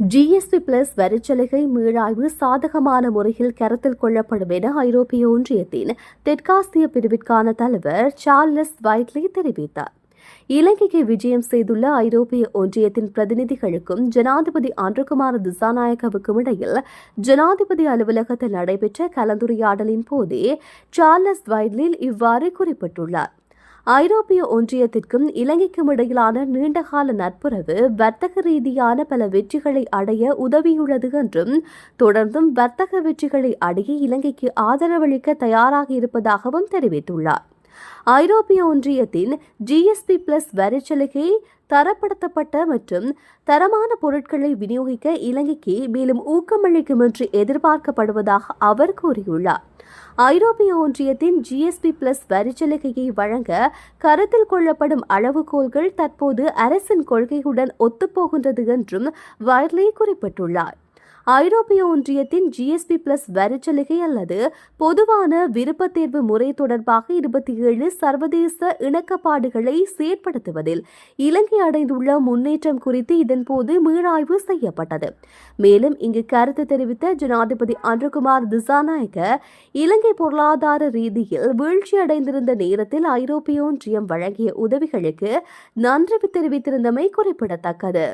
GST plus வரிச்சலுகை மீளாய்வு சாதகமான முறையில் கருத்தில் கொள்ளப்படும் என ஐரோப்பிய ஒன்றியத்தின் தெற்காசிய பிரிவிற்கான தலைவர் சார்லஸ் வைட்லி தெரிவித்தார். இலங்கைக்கு விஜயம் செய்துள்ள ஐரோப்பிய ஒன்றியத்தின் பிரதிநிதிகளுக்கும் ஜனாதிபதி அன்றுகுமார் திசாநாயக்கவுக்கும் இடையில் ஜனாதிபதி அலுவலகத்தில் நடைபெற்ற கலந்துரையாடலின் போதே சார்லஸ் வைட்லில் இவ்வாறு குறிப்பிட்டுள்ளார். ஐரோப்பிய ஒன்றியத்திற்கும் இலங்கைக்கும் இடையிலான நீண்டகால நட்புறவு வர்த்தக ரீதியான பல வெற்றிகளை அடைய உதவியுள்ளது என்றும் தொடர்ந்தும் வர்த்தக வெற்றிகளை அடைய இலங்கைக்கு ஆதரவளிக்க தயாராக இருப்பதாகவும் தெரிவித்துள்ளார். ஐரோப்பிய ஒன்றியத்தின் ஜிஎஸ்பி பிளஸ் வரிச்சலுகை தரப்படுத்தப்பட்ட மற்றும் தரமான பொருட்களை விநியோகிக்க இலங்கைக்கு மேலும் ஊக்கமளிக்கும் என்று எதிர்பார்க்கப்படுவதாக அவர் கூறியுள்ளார். ஐரோப்பிய ஒன்றியத்தின் ஜிஎஸ்பி பிளஸ் வரிச்சலுகையை வழங்க கருத்தில் கொள்ளப்படும் அளவுகோல்கள் தற்போது அரசின் கொள்கையுடன் ஒத்துப்போகின்றது என்றும் வயர்லி குறிப்பிட்டுள்ளார். ஐரோப்பிய ஒன்றியத்தின் ஜிஎஸ்பி பிளஸ் வரிச்சலுகை அல்லது பொதுவான விருப்பத் தேர்வு முறை தொடர்பாக இருபத்தி ஏழு சர்வதேச இணக்கப்பாடுகளை செயற்படுத்துவதில் இலங்கை அடைந்துள்ள முன்னேற்றம் குறித்து இதன்போது மீளாய்வு செய்யப்பட்டது. மேலும் இங்கு கருத்து தெரிவித்த ஜனாதிபதி அன்றுகுமார் திசாநாயக்க இலங்கை பொருளாதார ரீதியில் வீழ்ச்சியடைந்திருந்த நேரத்தில் ஐரோப்பிய ஒன்றியம் வழங்கிய உதவிகளுக்கு நன்றி தெரிவித்திருந்தமை குறிப்பிடத்தக்கது.